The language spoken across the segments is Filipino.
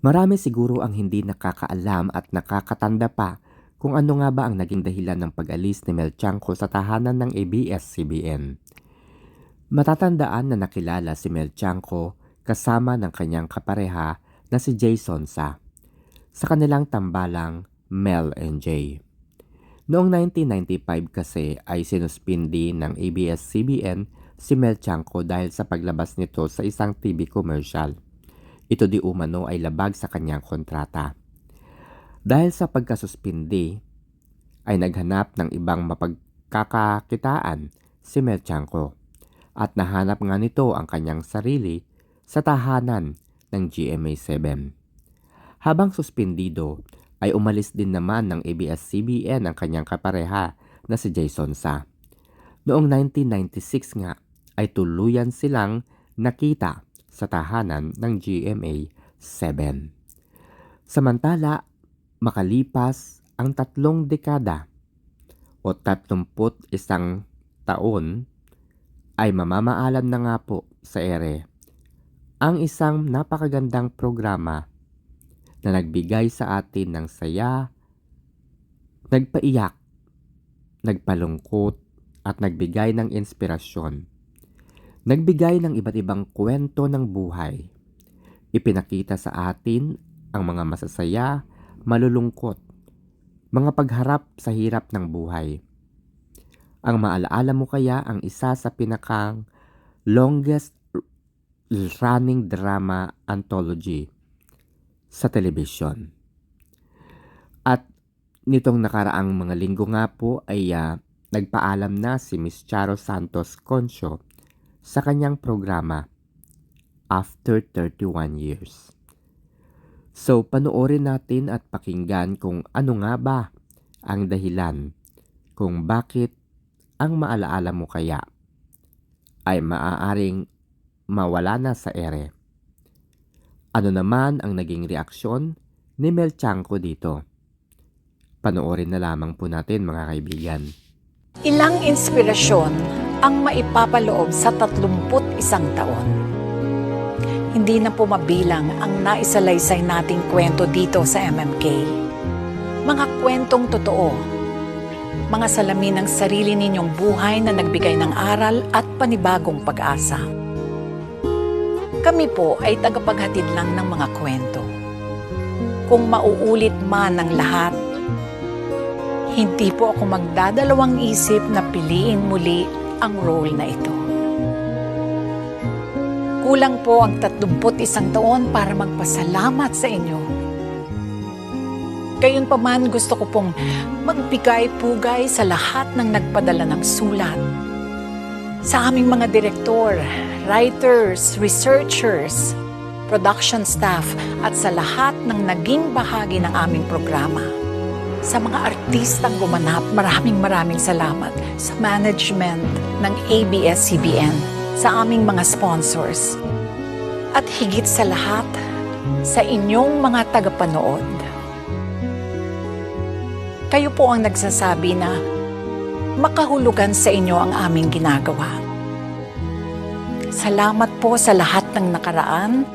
Marami siguro ang hindi nakakaalam at nakakatanda pa kung ano nga ba ang naging dahilan ng pag-alis ni Mel Chanco sa tahanan ng ABS-CBN. Matatandaan na nakilala si Mel Chanco kasama ng kanyang kapareha na si Jason Sa sa kanilang tambalang Mel and Jay. Noong 1995 kasi ay sinuspindi ng ABS-CBN si Mel Chanco dahil sa paglabas nito sa isang TV commercial. Ito di umano ay labag sa kanyang kontrata. Dahil sa pagkasuspindi, ay naghanap ng ibang mapagkakakitaan si Mel Chanco at nahanap nga nito ang kanyang sarili sa tahanan ng GMA7. Habang suspindido, ay umalis din naman ng ABS-CBN ang kanyang kapareha na si Jason Sa. Noong 1996 nga ay tuluyan silang nakita sa tahanan ng GMA 7. Samantala, makalipas ang tatlong dekada o 31 taon ay mamamaalam na nga po sa ere ang isang napakagandang programa na nagbigay sa atin ng saya, nagpaiyak, nagpalungkot at nagbigay ng inspirasyon. Nagbigay ng iba't ibang kwento ng buhay. Ipinakita sa atin ang mga masasaya, malulungkot, mga pagharap sa hirap ng buhay. Ang maalaala mo kaya ang isa sa pinakang longest running drama anthology sa telebisyon. At nitong nakaraang mga linggo nga po ay ah, nagpaalam na si Miss Charo Santos Concho sa kanyang programa after 31 years. So panoorin natin at pakinggan kung ano nga ba ang dahilan kung bakit ang maalaala mo kaya ay maaaring mawala na sa ere. Ano naman ang naging reaksyon ni Mel Chanco dito? Panoorin na lamang po natin mga kaibigan. Ilang inspirasyon ang maipapaloob sa 31 taon. Hindi na po mabilang ang naisalaysay nating kwento dito sa MMK. Mga kwentong totoo. Mga salamin ng sarili ninyong buhay na nagbigay ng aral at panibagong pag-asa. Kami po ay tagapaghatid lang ng mga kwento. Kung mauulit man ang lahat, hindi po ako magdadalawang isip na piliin muli ang role na ito. Kulang po ang 31 taon para magpasalamat sa inyo. Gayunpaman gusto ko pong magbigay-pugay sa lahat ng nagpadala ng sulat. Sa aming mga direktor, writers, researchers, production staff at sa lahat ng naging bahagi ng aming programa. Sa mga artistang gumanap, maraming maraming salamat sa management ng ABS-CBN, sa aming mga sponsors, at higit sa lahat, sa inyong mga tagapanood. Kayo po ang nagsasabi na makahulugan sa inyo ang aming ginagawa. Salamat po sa lahat ng nakaraan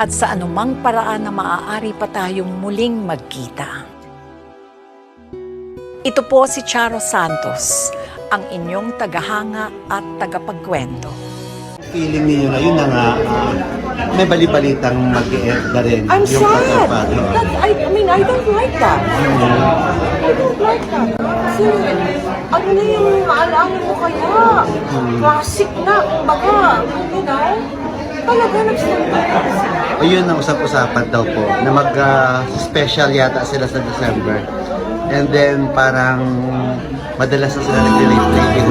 at sa anumang paraan na maaari pa tayong muling magkita. Ito po si Charo Santos, ang inyong tagahanga at tagapagkwento. feeling niyo na yun na nga ah, may balibalitang mag-e-end na rin I'm yung sad. That, I, I mean, I don't like that. I don't like that. Kasi, ano na yung maalala mo kaya? Classic na, kumbaga, you know? Talaga nagsalita. Ayun ang usap-usapan daw po na mag-special yata sila sa December. And then parang madalas na sila nag-relate taping.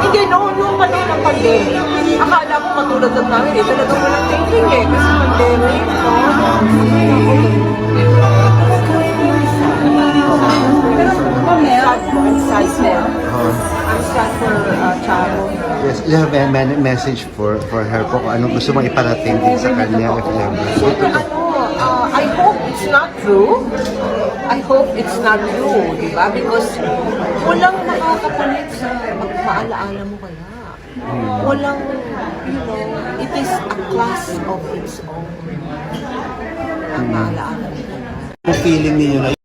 Hindi, noong noong panahon ng pandemic, akala ko matulad ng namin eh, talagang walang taping eh, kasi pandemic, no? Pero, sad, I'm sad for, I'm sad for uh, Charo. Yes, you have a man- message for for her po kung anong gusto mong iparating din sa kanya if. Siyempre, ano, uh, I hope it's not true. I hope it's not true, di ba? Because walang makakapalit sa magpaalaala mo kaya. Walang, you know, it is a class of its own. maalaala mo kaya? Kung feeling ninyo na